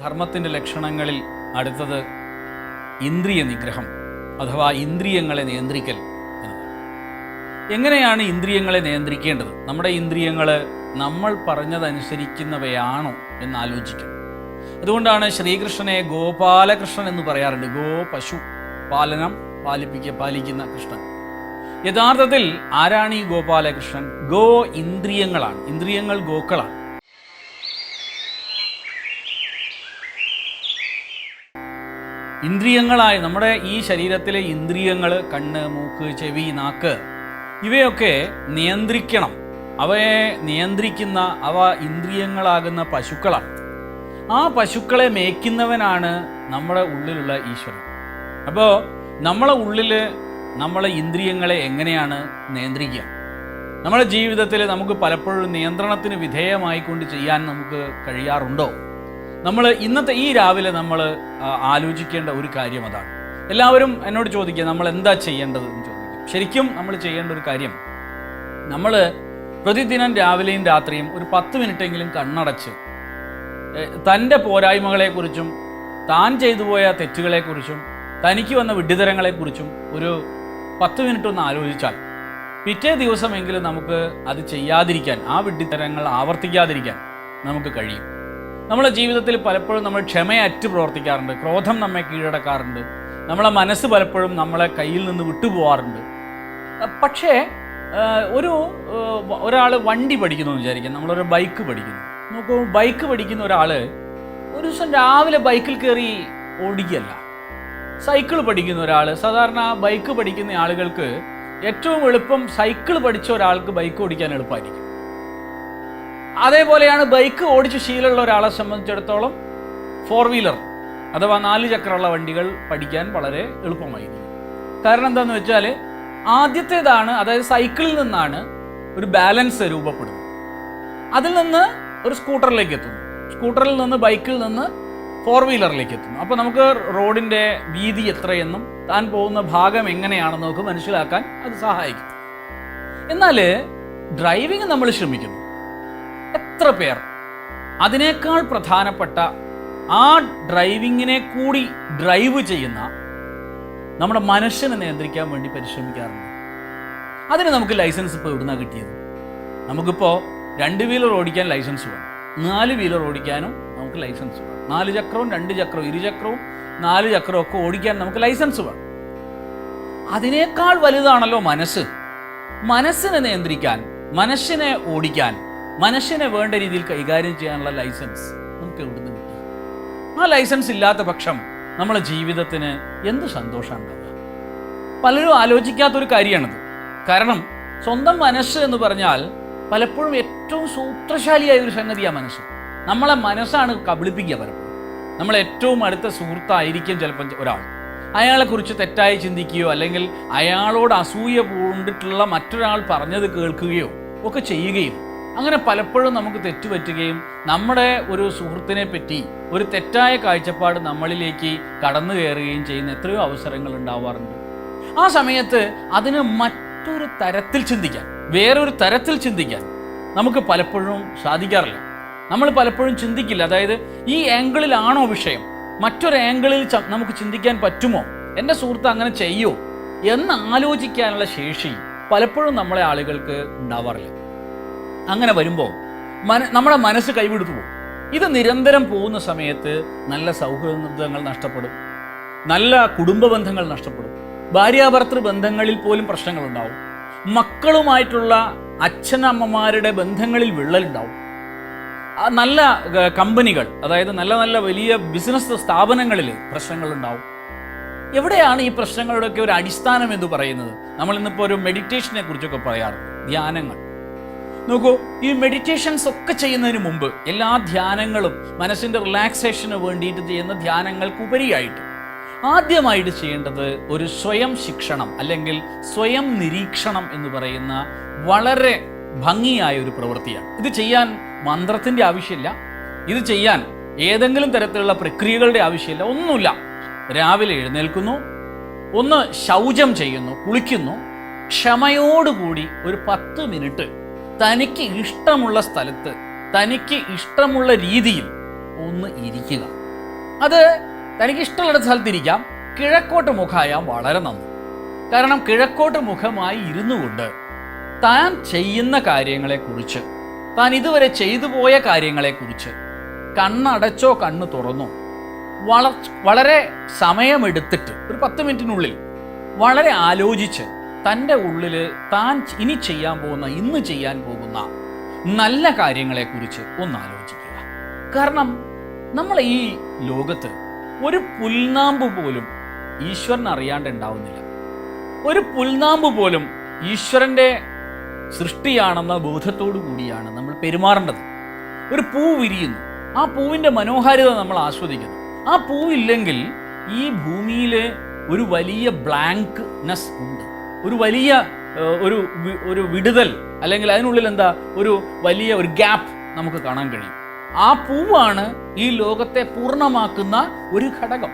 ധർമ്മത്തിന്റെ ലക്ഷണങ്ങളിൽ അടുത്തത് ഇന്ദ്രിയ നിഗ്രഹം അഥവാ ഇന്ദ്രിയങ്ങളെ നിയന്ത്രിക്കൽ എന്നതാണ്. എങ്ങനെയാണ് ഇന്ദ്രിയങ്ങളെ നിയന്ത്രിക്കേണ്ടത്? നമ്മുടെ ഇന്ദ്രിയങ്ങൾ നമ്മൾ പറഞ്ഞതനുസരിക്കുന്നവയാണോ എന്ന് ആലോചിക്കണം അതുകൊണ്ടാണ് ശ്രീകൃഷ്ണനെ ഗോപാലകൃഷ്ണൻ എന്ന് പറയാറുണ്ട്. ഗോ പശു പാലനം പാലിപ്പിക്ക പാലിക്കുന്ന കൃഷ്ണൻ. യഥാർത്ഥത്തിൽ ആരാണ് ഈ ഗോപാലകൃഷ്ണൻ? ഗോ ഇന്ദ്രിയങ്ങളാണ്. ഇന്ദ്രിയങ്ങൾ ഗോക്കളാണ്. ഇന്ദ്രിയങ്ങളായി നമ്മുടെ ഈ ശരീരത്തിലെ ഇന്ദ്രിയങ്ങൾ കണ്ണ് മൂക്ക് ചെവി നാക്ക് ഇവയൊക്കെ നിയന്ത്രിക്കണം. അവയെ നിയന്ത്രിക്കുന്ന അവ ഇന്ദ്രിയങ്ങളാകുന്ന പശുക്കളാണ്. ആ പശുക്കളെ മേയ്ക്കുന്നവനാണ് നമ്മുടെ ഉള്ളിലുള്ള ഈശ്വരൻ. അപ്പോൾ നമ്മളെ ഉള്ളിൽ നമ്മളെ ഇന്ദ്രിയങ്ങളെ എങ്ങനെയാണ് നിയന്ത്രിക്കുക? നമ്മുടെ ജീവിതത്തിൽ നമുക്ക് പലപ്പോഴും നിയന്ത്രണത്തിന് വിധേയമായിക്കൊണ്ട് ചെയ്യാൻ നമുക്ക് കഴിയാറുണ്ടോ? നമ്മൾ ഇന്നത്തെ ഈ രാവിലെ നമ്മൾ ആലോചിക്കേണ്ട ഒരു കാര്യം അതാണ്. എല്ലാവരും എന്നോട് ചോദിക്കുക നമ്മൾ എന്താ ചെയ്യേണ്ടത് എന്ന് ചോദിക്കും. ശരിക്കും നമ്മൾ ചെയ്യേണ്ട ഒരു കാര്യം നമ്മൾ പ്രതിദിനം രാവിലെയും രാത്രിയും ഒരു പത്ത് മിനിറ്റെങ്കിലും കണ്ണടച്ച് തന്റെ പോരായ്മകളെക്കുറിച്ചും താൻ ചെയ്തു പോയ തെറ്റുകളെക്കുറിച്ചും തനിക്ക് വന്ന വിഡ്ഢിതരങ്ങളെക്കുറിച്ചും ഒരു പത്ത് മിനിറ്റ് ഒന്ന് ആലോചിച്ചാൽ പിറ്റേ ദിവസമെങ്കിലും നമുക്ക് അത് ചെയ്യാതിരിക്കാൻ ആ വിഡ്ഢിത്തരങ്ങൾ ആവർത്തിക്കാതിരിക്കാൻ നമുക്ക് കഴിയും. നമ്മുടെ ജീവിതത്തിൽ പലപ്പോഴും നമ്മൾ ക്ഷമയറ്റ് പ്രവർത്തിക്കാറുണ്ട്. ക്രോധം നമ്മെ കീഴടക്കാറുണ്ട്. നമ്മളെ മനസ്സ് പലപ്പോഴും നമ്മളെ കയ്യിൽ നിന്ന് വിട്ടുപോകാറുണ്ട് പക്ഷേ ഒരു ഒരാൾ വണ്ടി പഠിക്കുന്നു എന്ന് വിചാരിക്കാം. നമ്മളൊരു ബൈക്ക് പഠിക്കുന്നു. നോക്കൂ ബൈക്ക് പഠിക്കുന്ന ഒരാൾ ഒരു ദിവസം രാവിലെ ബൈക്കിൽ കയറി ഓടിക്കുകയല്ല. സൈക്കിൾ പഠിക്കുന്ന ഒരാൾ സാധാരണ ബൈക്ക് പഠിക്കുന്ന ആളുകൾക്ക് ഏറ്റവും എളുപ്പം സൈക്കിൾ പഠിച്ച ഒരാൾക്ക് ബൈക്ക് ഓടിക്കാൻ എളുപ്പമായിരിക്കും. അതേപോലെയാണ് ബൈക്ക് ഓടിച്ച് ശീലമുള്ള ഒരാളെ സംബന്ധിച്ചിടത്തോളം ഫോർ വീലർ അഥവാ നാല് ചക്രമുള്ള വണ്ടികൾ പഠിക്കാൻ വളരെ എളുപ്പമായിരിക്കും കാരണം എന്താണെന്ന് വെച്ചാൽ ആദ്യത്തേതാണ് അതായത് സൈക്കിളിൽ നിന്നാണ് ഒരു ബാലൻസ് രൂപപ്പെടുന്നത്. അതിൽ നിന്ന് ഒരു സ്കൂട്ടറിലേക്ക് എത്തുന്നു. സ്കൂട്ടറിൽ നിന്ന് ബൈക്കിൽ നിന്ന് ഫോർ വീലറിലേക്ക് എത്തുന്നു. അപ്പോൾ നമുക്ക് റോഡിന്റെ വീതി എത്രയെന്നും താൻ പോകുന്ന ഭാഗം എങ്ങനെയാണെന്നും നമുക്ക് മനസ്സിലാക്കാൻ അത് സഹായിക്കും. എന്നാൽ ഡ്രൈവിംഗ് നമ്മൾ ശ്രമിക്കുന്നു. എത്ര പേർ? അതിനേക്കാൾ പ്രധാനപ്പെട്ട ആ ഡ്രൈവിങ്ങിനെ കൂടി ഡ്രൈവ് ചെയ്യുന്ന നമ്മുടെ മനസ്സിനെ നിയന്ത്രിക്കാൻ വേണ്ടി പരിശ്രമിക്കാറുണ്ട്. അതിന് നമുക്ക് ലൈസൻസ് ഇപ്പോൾ ഇവിടുന്ന് കിട്ടിയത്? നമുക്കിപ്പോൾ രണ്ട് വീലർ ഓടിക്കാൻ ലൈസൻസ് വേണം. നാല് വീലർ ഓടിക്കാനും നമുക്ക് ലൈസൻസ് വേണം. നാല് ചക്രവും രണ്ട് ചക്രവും ഇരുചക്രവും നാല് ചക്രവും ഒക്കെ ഓടിക്കാൻ നമുക്ക് ലൈസൻസ് വേണം. അതിനേക്കാൾ വലുതാണല്ലോ മനസ്സ്. മനസ്സിനെ നിയന്ത്രിക്കാൻ മനസ്സിനെ ഓടിക്കാൻ മനസ്സിനെ വേണ്ട രീതിയിൽ കൈകാര്യം ചെയ്യാനുള്ള ലൈസൻസ് നമുക്ക് എവിടുന്ന് കിട്ടി? ആ ലൈസൻസ് ഇല്ലാത്ത പക്ഷം നമ്മളെ ജീവിതത്തിന് എന്ത് സന്തോഷമാണ് പലരും ആലോചിക്കാത്തൊരു കാര്യമാണിത്. കാരണം സ്വന്തം മനസ്സ് എന്ന് പറഞ്ഞാൽ പലപ്പോഴും ഏറ്റവും സൂത്രശാലിയായ ഒരു സംഗതിയാണ് മനസ്സ്. നമ്മളെ മനസ്സാണ് കബളിപ്പിക്കുക പലപ്പോഴും. നമ്മളെ ഏറ്റവും അടുത്ത സുഹൃത്തായിരിക്കും ചിലപ്പം ഒരാൾ. അയാളെക്കുറിച്ച് തെറ്റായി ചിന്തിക്കുകയോ അല്ലെങ്കിൽ അയാളോട് അസൂയ പൂണ്ടിട്ടുള്ള മറ്റൊരാൾ പറഞ്ഞത് കേൾക്കുകയോ ഒക്കെ ചെയ്യുകയും അങ്ങനെ പലപ്പോഴും നമുക്ക് തെറ്റുപറ്റുകയും നമ്മുടെ ഒരു സുഹൃത്തിനെ പറ്റി ഒരു തെറ്റായ കാഴ്ചപ്പാട് നമ്മളിലേക്ക് കടന്നു കയറുകയും ചെയ്യുന്ന എത്രയോ അവസരങ്ങൾ ഉണ്ടാവാറുണ്ട്. ആ സമയത്ത് അതിന് മറ്റൊരു തരത്തിൽ ചിന്തിക്കാൻ വേറൊരു തരത്തിൽ ചിന്തിക്കാൻ നമുക്ക് പലപ്പോഴും സാധിക്കാറില്ല. നമ്മൾ പലപ്പോഴും ചിന്തിക്കില്ല. അതായത് ഈ ആംഗിളിലാണോ വിഷയം? മറ്റൊരു ആംഗിളിൽ നമുക്ക് ചിന്തിക്കാൻ പറ്റുമോ? എന്റെ സുഹൃത്ത് അങ്ങനെ ചെയ്യോ? എന്ന് ആലോചിക്കാനുള്ള ശേഷി പലപ്പോഴും നമ്മളെ ആളുകൾക്ക് ഉണ്ടാവാറില്ല. അങ്ങനെ വരുമ്പോൾ മന നമ്മുടെ മനസ്സ് കൈവിടുത്തു പോകും. ഇത് നിരന്തരം പോകുന്ന സമയത്ത് നല്ല സൗഹൃദങ്ങൾ നഷ്ടപ്പെടും. നല്ല കുടുംബ ബന്ധങ്ങൾ നഷ്ടപ്പെടും. ഭാര്യാഭർത്തൃ ബന്ധങ്ങളിൽ പോലും പ്രശ്നങ്ങളുണ്ടാവും. മക്കളുമായിട്ടുള്ള അച്ഛനമ്മമാരുടെ ബന്ധങ്ങളിൽ വിള്ളലുണ്ടാവും. നല്ല കമ്പനികൾ അതായത് നല്ല നല്ല വലിയ ബിസിനസ് സ്ഥാപനങ്ങളിൽ പ്രശ്നങ്ങളുണ്ടാവും. എവിടെയാണ് ഈ പ്രശ്നങ്ങളുടെയൊക്കെ ഒരു അടിസ്ഥാനം എന്ന് പറയുന്നത്? നമ്മൾ ഇന്നിപ്പോൾ ഒരു മെഡിറ്റേഷനെ കുറിച്ചൊക്കെ പറയാറുണ്ട്. ധ്യാനങ്ങൾ. നോക്കൂ ഈ മെഡിറ്റേഷൻസ് ഒക്കെ ചെയ്യുന്നതിന് മുമ്പ് എല്ലാ ധ്യാനങ്ങളും മനസ്സിന്റെ റിലാക്സേഷന് വേണ്ടിയിട്ട് ചെയ്യുന്ന ധ്യാനങ്ങൾക്ക് ഉപരിയായിട്ട്. ആദ്യമായിട്ട് ചെയ്യേണ്ടത് ഒരു സ്വയം ശിക്ഷണം അല്ലെങ്കിൽ സ്വയം നിരീക്ഷണം എന്ന് പറയുന്ന വളരെ ഭംഗിയായ ഒരു പ്രവൃത്തിയാണ്. ഇത് ചെയ്യാൻ മന്ത്രത്തിന്റെ ആവശ്യമില്ല. ഇത് ചെയ്യാൻ ഏതെങ്കിലും തരത്തിലുള്ള പ്രക്രിയകളുടെ ആവശ്യമില്ല. ഒന്നുമില്ല. രാവിലെ എഴുന്നേൽക്കുന്നു. ഒന്ന് ശൗചം ചെയ്യുന്നു കുളിക്കുന്നു. ക്ഷമയോടുകൂടി ഒരു പത്ത് മിനിറ്റ് തനിക്ക് ഇഷ്ടമുള്ള സ്ഥലത്ത് തനിക്ക് ഇഷ്ടമുള്ള രീതിയിൽ ഒന്ന് ഇരിക്കുക. അത് തനിക്ക് ഇഷ്ടമുള്ള സ്ഥലത്തിരിക്കാം കിഴക്കോട്ട് മുഖമായാൽ വളരെ നന്ദി കാരണം കിഴക്കോട്ട് മുഖമായി ഇരുന്നു കൊണ്ട് താൻ ചെയ്യുന്ന കാര്യങ്ങളെക്കുറിച്ച് താൻ ഇതുവരെ ചെയ്തു പോയ കാര്യങ്ങളെക്കുറിച്ച് കണ്ണടച്ചോ കണ്ണ് തുറന്നോ വള വളരെ സമയമെടുത്തിട്ട് ഒരു പത്ത് മിനിറ്റിനുള്ളിൽ വളരെ ആലോചിച്ച് തന്റെ ഉള്ളിൽ താൻ ഇനി ചെയ്യാൻ പോകുന്ന ഇന്ന് ചെയ്യാൻ പോകുന്ന നല്ല കാര്യങ്ങളെക്കുറിച്ച് ഒന്ന് ആലോചിക്കുക കാരണം നമ്മൾ ഈ ലോകത്ത് ഒരു പുൽനാമ്പ് പോലും ഈശ്വരൻ അറിയാണ്ട് ഉണ്ടാവുന്നില്ല ഒരു പുൽനാമ്പ് പോലും ഈശ്വരന്റെ സൃഷ്ടിയാണെന്ന ബോധത്തോടു കൂടിയാണ് നമ്മൾ പെരുമാറേണ്ടത്. ഒരു പൂ വിരിയുന്നു. ആ പൂവിന്റെ മനോഹാരിത നമ്മൾ ആസ്വദിക്കുന്നു. ആ പൂവില്ലെങ്കിൽ ഈ ഭൂമിയിൽ ഒരു വലിയ ബ്ലാങ്ക്നെസ് ഉണ്ട്. ഒരു വലിയ ഒരു ഒരു വിടുതൽ അല്ലെങ്കിൽ അതിനുള്ളിൽ എന്താ ഒരു വലിയ ഒരു ഗ്യാപ്പ് നമുക്ക് കാണാൻ കഴിയും. ആ പൂവാണ് ഈ ലോകത്തെ പൂർണമാക്കുന്ന ഒരു ഘടകം.